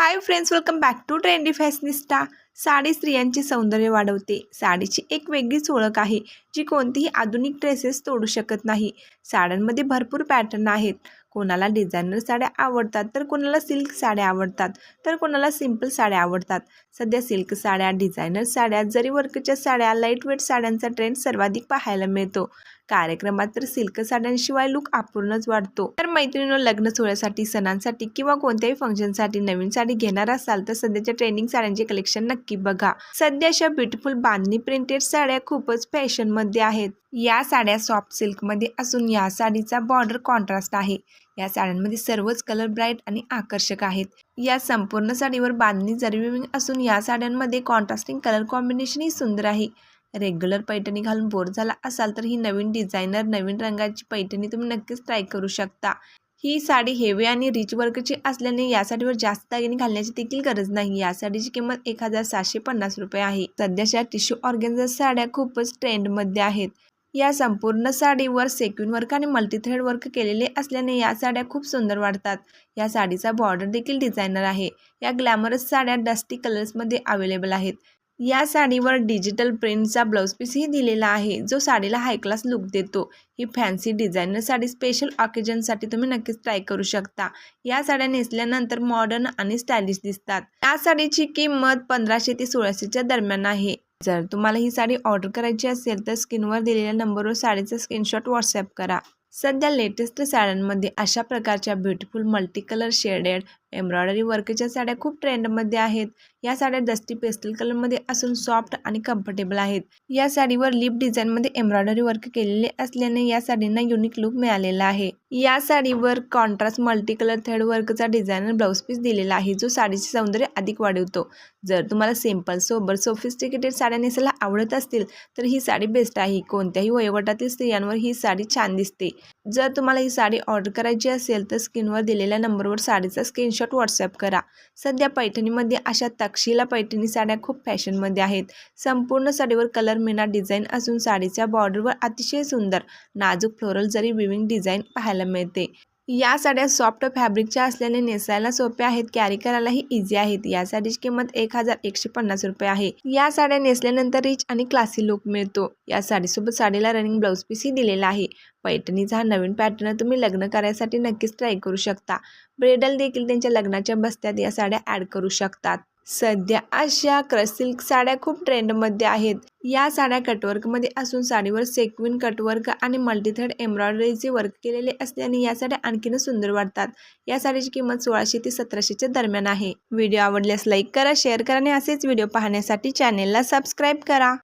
Hi friends welcome back to trendy fashionista sari स्त्रियांचे सौंदर्य वाढवते. साडीची एक वेगळीच ओळख आहे जी कोणतीही आधुनिक ड्रेसेस तोडू शकत नाही. साड्यांमध्ये भरपूर पॅटर्न आहेत. कोणाला डिझायनर साड्या आवडतात तर कोणाला सिल्क साड्या आवडतात तर कोणाला सिंपल साड्या आवडतात. सध्या सिल्क साड्या डिझायनर साड्या जरी वर्कच्या साड्या लाइट वेट साड्यांचा ट्रेंड सर्वाधिक पाहायला मिळतो. कार्यक्रमात तर सिल्क साड्यांशिवाय लुक अपूर्णच वाढतो. तर मैत्रिणीनं लग्न सोहळ्यासाठी सणांसाठी किंवा कोणत्याही फंक्शनसाठी नवीन साडी घेणार असाल तर सध्याच्या ट्रेंडिंग साड्यांचे कलेक्शन नक्की बघा. सध्या अशा ब्युटिफुल बांधणी प्रिंटेड साड्या खूपच फॅशनमध्ये आहेत. या साड्या सॉफ्ट सिल्कमध्ये असून या साडीचा बॉर्डर कॉन्ट्रास्ट आहे. या साड्यांमध्ये सर्वच कलर ब्राईट आणि आकर्षक आहेत. या संपूर्ण साडीवर बांधणी जरी असून या साड्यांमध्ये कॉन्ट्रास्टिंग कलर कॉम्बिनेशनही सुंदर आहे. रेग्युलर पैठणी घालून बोर झाला असाल तर ही नवीन डिझायनर नवीन रंगाची पैठणी तुम्ही नक्कीच ट्राय करू शकता. ही साडी हेवी आणि रिच वर्कची असल्याने या साडीवर जास्त दागिने घालण्याची देखील गरज नाही. या साडीची किंमत एक हजार सातशे पन्नास रुपये आहे. सध्याच्या टिश्यू ऑर्गेन्झा साड्या खूपच ट्रेंडमध्ये आहेत. या संपूर्ण साडीवर सेक्युन वर्क आणि मल्टीथ्रेड वर्क केलेले असल्याने या साड्या खूप सुंदर वाटतात या साडीचा बॉर्डर देखील डिझायनर आहे. या ग्लॅमरस साड्या डस्टी कलर्समध्ये अवेलेबल आहेत. या साडीवर डिजिटल प्रिंटचा ब्लाऊज पीसही दिलेला आहे. जो साडीला हाय क्लास लुक देतो. ही फॅन्सी डिझायनर साडी स्पेशल ऑकेजनसाठी तुम्ही नक्कीच ट्राय करू शकता. या साड्या नेसल्यानंतर मॉडर्न आणि स्टायलिश दिसतात. या साडीची किंमत पंधराशे ते सोळाशेच्या दरम्यान आहे. जर तुम्हाला ही साडी ऑर्डर करायची असेल तर स्क्रीनवर दिलेल्या नंबरवर साडीचा स्क्रीनशॉट व्हॉट्सअप करा. सध्या लेटेस्ट साड्यांमध्ये अशा प्रकारच्या beautiful multi colour shaded embroidery वर्कच्या साड्या खूप ट्रेंडमध्ये आहेत. या साड्या डस्टी पेस्टल कलरमध्ये असून सॉफ्ट आणि कम्फर्टेबल आहेत. या साडीवर लिप डिझाईनमध्ये एम्ब्रॉयडरी वर्क केलेले असल्याने या साडींना युनिक लुक मिळालेला आहे. या साडीवर कॉन्ट्रास्ट मल्टी कलर थ्रेड वर्कचा डिझायनर ब्लाऊज पीस दिलेला आहे जो साडीचे सौंदर्य अधिक वाढवतो. जर तुम्हाला सिंपल सोबर सोफिस्टिकेटेड साड्या नेसायला आवडत असतील तर ही साडी बेस्ट आहे. कोणत्याही वयोगटातील स्त्रियांवर ही साडी छान दिसते. जर तुम्हाला ही साडी ऑर्डर करायची असेल तर स्क्रीनवर दिलेल्या नंबरवर साडीचा स्क्रीनशॉट व्हॉट्सअप करा. सध्या पैठणीमध्ये अशा तक्षिला पैठणी साड्या खूप फॅशनमध्ये आहेत. संपूर्ण साडीवर कलर मिना डिझाईन असून साडीच्या बॉर्डरवर अतिशय सुंदर नाजूक फ्लोरल जरी विविंग डिझाईन पाहायला मिळते. या साड्या सॉफ्ट फॅब्रिकच्या असल्याने नेसायला सोप्या आहेत. कॅरी करायलाही इझी आहेत. या साडीची किंमत एक हजार एकशे पन्नास रुपये आहे. या साड्या नेसल्यानंतर रिच आणि क्लासी लुक मिळतो. या साडीसोबत साडीला रनिंग ब्लाऊज पीसही दिलेला आहे. पैठणीचा हा नवीन पॅटर्न तुम्ही लग्न करायसाठी नक्कीच ट्राय करू शकता. ब्रेडल देखील त्यांच्या लग्नाच्या बस्त्यात या साड्या ॲड करू शकतात. सध्या अशा क्रसिल्क साड्या खूप ट्रेंडमध्ये आहेत. या साड्या कटवर्कमध्ये असून साडीवर सेक्विन कटवर्क आणि मल्टीथर्ड एम्ब्रॉयडरीचे वर्क केलेले असल्याने या साड्या आणखीनच सुंदर वाटतात. या साडीची किंमत सोळाशे ते सतराशेच्या दरम्यान आहे. व्हिडिओ आवडल्यास लाईक करा शेअर करा आणि असेच व्हिडिओ पाहण्यासाठी चॅनेलला सबस्क्राईब करा.